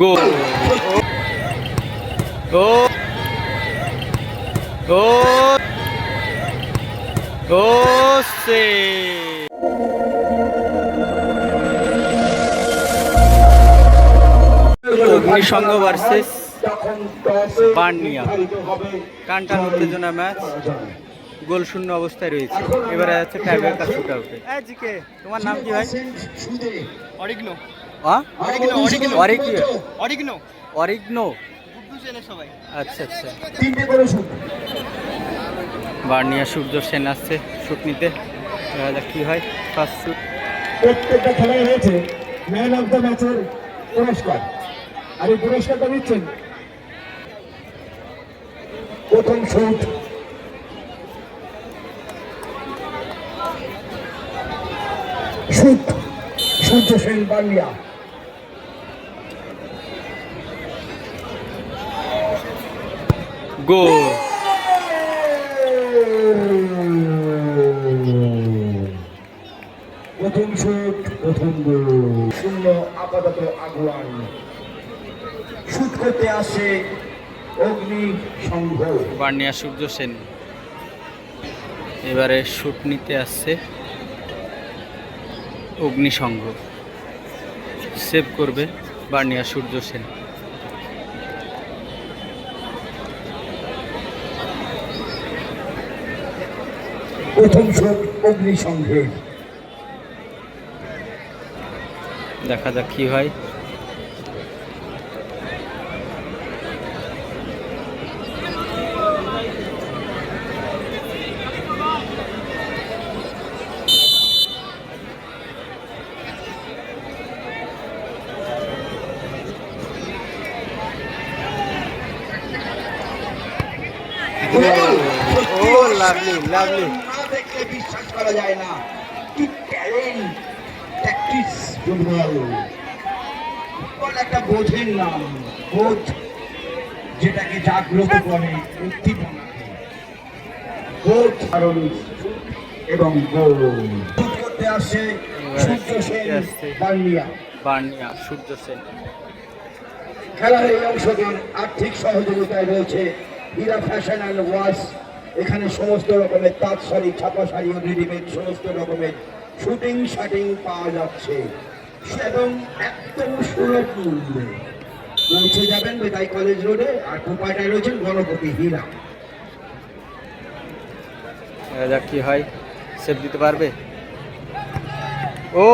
গো ও ও ও সে Agnisangha versus বার্নিয়া। কান্টান উত্তেজনা match. গোল শূন্য অবস্থায় রয়েছে। এবারে যাচ্ছে টাইব্রেকার শুট আউটে। জিকে তোমার নাম কি ভাই? অরিগনো। হ্যাঁ অরিগনো অরিগনো। অরিগনো। অরিগনো। অরিগনো। গুড্ডু চেনে সবাই। আচ্ছা আচ্ছা। তিনটে করে শুট। বার্নিয়া সূর্য সেন আসছে শুট নিতে। দেখা যাক কি হয় ফার্স্ট শুট প্রত্যেকটা খেলায় রয়েছে ম্যান অফ দ্য ম্যাচের পুরস্কার। আর এই পুরস্কারটা দিচ্ছেন প্রথম শুট শুট সূর্য সেন বাংলিয়া গো প্রথম শুট প্রথম গোল। শূন্য আপাতত আগুয়ান। শুট করতে আসে অগ্নি সংঘ। বার্নিয়া সূর্য সেন। এবারে শুট নিতে আসছে অগ্নিসংঘ সেভ করবে বার্নিয়া সূর্য সেন। প্রথম শুট অগ্নি সংঘের দেখা যাক কি হয়। ও লাভলি লাভলি দেখলে বিশ্বাস করা যায় না। কি ট্যালেন্ট প্র্যাকটিস ফুটবল ফুটবল একটা বোঝের নাম বোধ যেটাকে জাগ্রত করে উদ্দীপনাকে বোধ কারণ এবং গোল। করতে আসে সূর্য সেন। বার্নিয়া। সূর্য সেন। খেলার এই অংশটির আর্থিক সহযোগিতায় রয়েছে হীরা ফ্যাশন অ্যান্ড ওয়াশ এখানে সমস্ত রকমের তাঁত শাড়ি ছাপা শাড়ি রেডিমেড সমস্ত রকমের শুটিং শাটিং পাওয়া যাচ্ছে। এবং একদম সুলভ মূল্যে পৌঁছে যাবেন বেতাই কলেজ রোডে আর কোপাটায় রয়েছেন গণপতি হীরা। যাক কি হয়। সেভ দিতে পারবে? ও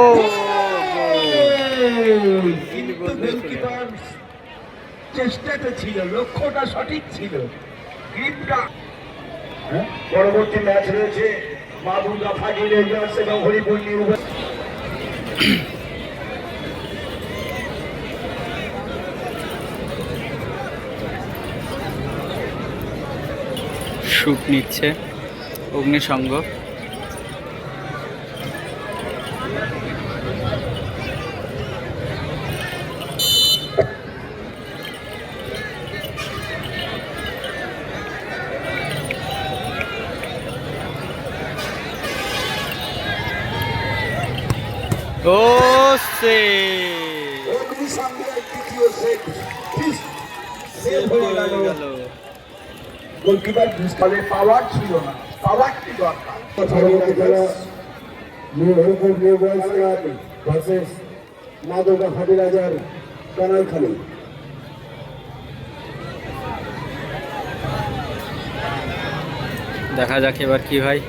চেষ্টাটা ছিল লক্ষ্যটা সঠিক ছিল। গ্রিপটা? পরবর্তী ম্যাচ রয়েছে মা দুর্গা ফাটি রেঞ্জার্স এবং হরিপুর নিউ নিচ্ছে অগ্নিসংঘ ও সে অগ্নিসংঘের তৃতীয় সেট সেভ হয়ে গেল গেল গোলকিপার ফলে পাওয়ার ছিল না পাওয়ার কি দরকার পরবর্তী খেলা new Haripur new boys club versus মাদকা হাবিরাজার কানাইখালী দেখা যাক এবার কি হয়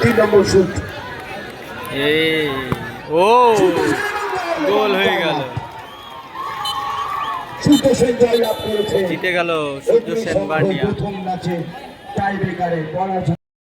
তিন নম্বর শুট ও গোল হয়ে গেল। জিতে গেল সূর্য সেন অগ্নিসংঘ